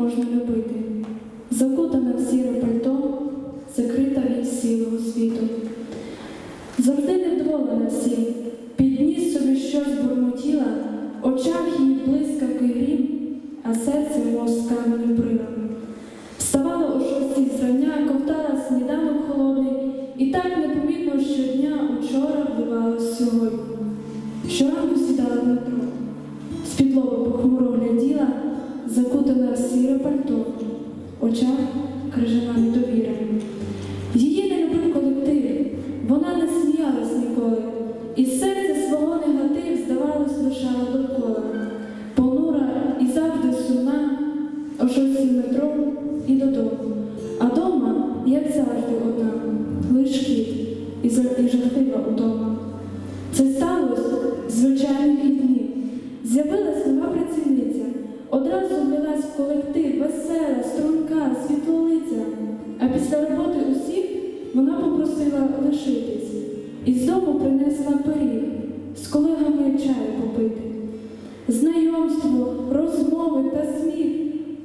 можна любити, закутана в сіре пальто, закрита від сілого світу. Завжди невдоволена всім, підніс собі щось бурмотіла, очах її блискавки грім, а серце мов з каменю брила. Вставала о шостій зрання, ковтала сніданок холодний, і так непомітно щодня учора вбивалось сьогодні. Щоранку сідала в очах крижана недовіра. Її не любив колектив, вона не сміялась ніколи, і серце свого негатив, здавалось, лишала довкола. Понура і завжди сумна, о шостій метро і додому. А дома, як завжди, одна, лиш кіт і жахлива удома. Це сталося звичайних днів. З'явилась нова працівниця, одразу влилась в колектив, весела, струнка, світлолиця. А після роботи усіх вона попросила лишитись. І з дому принесла пиріг, з колегами чаю попити. Знайомство, розмови та сміх.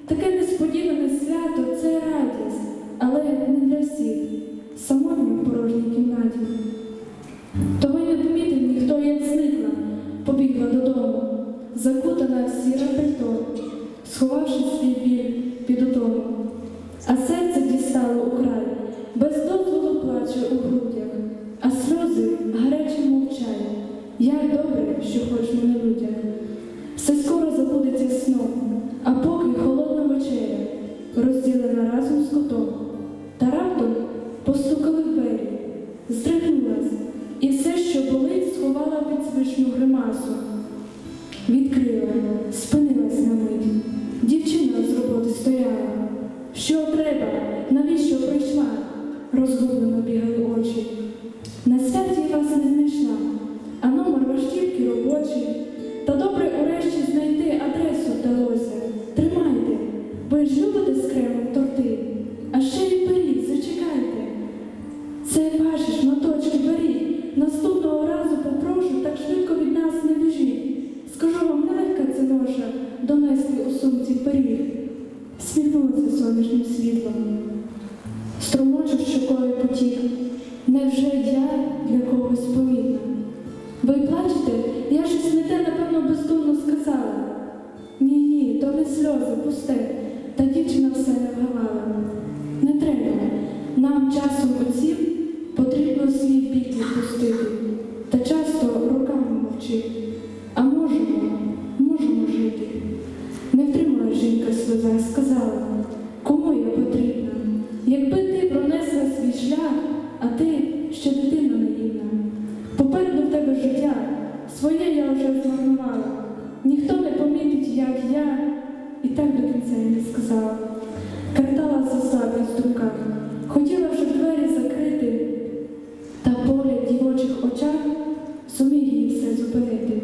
Таке несподіване свято це радість, але не для всіх. Самотня в порожній кімнаті. Того не помітив ніхто, як зникла, побігла додому, закутана в сіре пальто, сховавши свій біль під удому. А серце дістало у край, без дозволу плаче у грудях, а сльози гаряче мовчає. Як добре, що хоч не на людях. Все скоро забудеться сном, а поки холодна вечеря, розділена разом з котом. Та раптом постукали двері, здригнулась, і все, що болить, сховала під звичну гримасу. Відкрила, спинилась стояла. Що треба? Навіщо прийшла? Розгублено бігали очі. На святі я вас не знайшла, а номер ваш тільки робочий. Та добре урешті знайти адресу вдалося. Тримайте, ви ж любите з кремом торти, а ще й пиріг, зачекайте. Це ваші шматочки беріть. Наступного разу попрошу, так швидко від нас не біжіть. Скажу вам, нелегка це ноша донести у сумці пиріг. Сонячним світлом. струмочив щокою потік. Невже я для когось помітна? Ви плачете? Я щось не те, напевно, бездумно сказала. Ні, ні, то не сльози, пусте. Та дівчина все не вгавала. Не треба. Нам часом оцім змарнувала. Ніхто не помітить, як я, і так до кінця не сказала. Картала за слабість в думках, хотіла вже двері закрити, та погляд дівочих очах зуміг її все зупинити.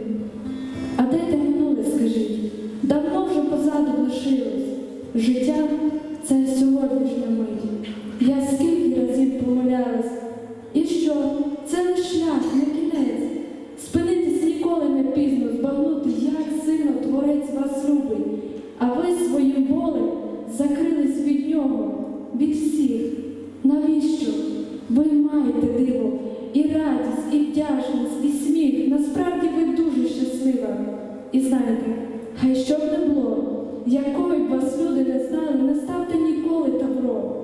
А де те минуле, скажіть? Давно вже позаду лишилось. Життя це сьогоднішня мить. Я скільки закрились від нього, від всіх. Навіщо? Ви маєте диво, і радість, і вдячність, і сміх. Насправді ви дуже щаслива. І знаєте, хай що б не було, якою б вас люди не знали, не ставте ніколи тавро,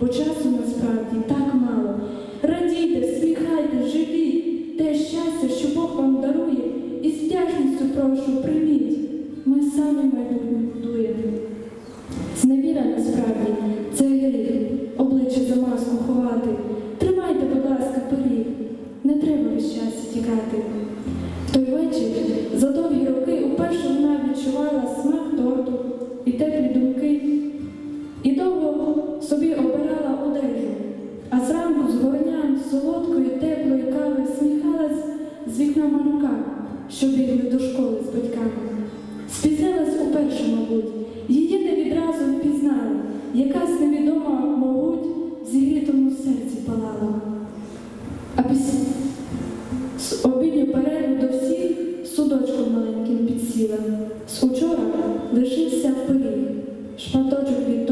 бо часу насправді так мало. Радійте, сміхайте, живіть, те щастя, що Бог вам дарує, і з вдячністю прошу прийміть. Ми самі майбутнє будуємо. Насправді це гріх, обличчя за маску ховати. Тримайте, будь ласка, пиріг, не треба весь час тікати. В той вечір за довгі роки уперше вона відчувала смак торту і теплі думки, і довго собі обирала одежу, а зранку з горням солодкої, теплої кави сміхалась з вікна малюка, що бігли до школи з батьками. Спізнилась уперше, мабуть, серці. А після з обідню перерву до всіх судочком маленьким підсіла. З учора лишився пиріг, шматочок від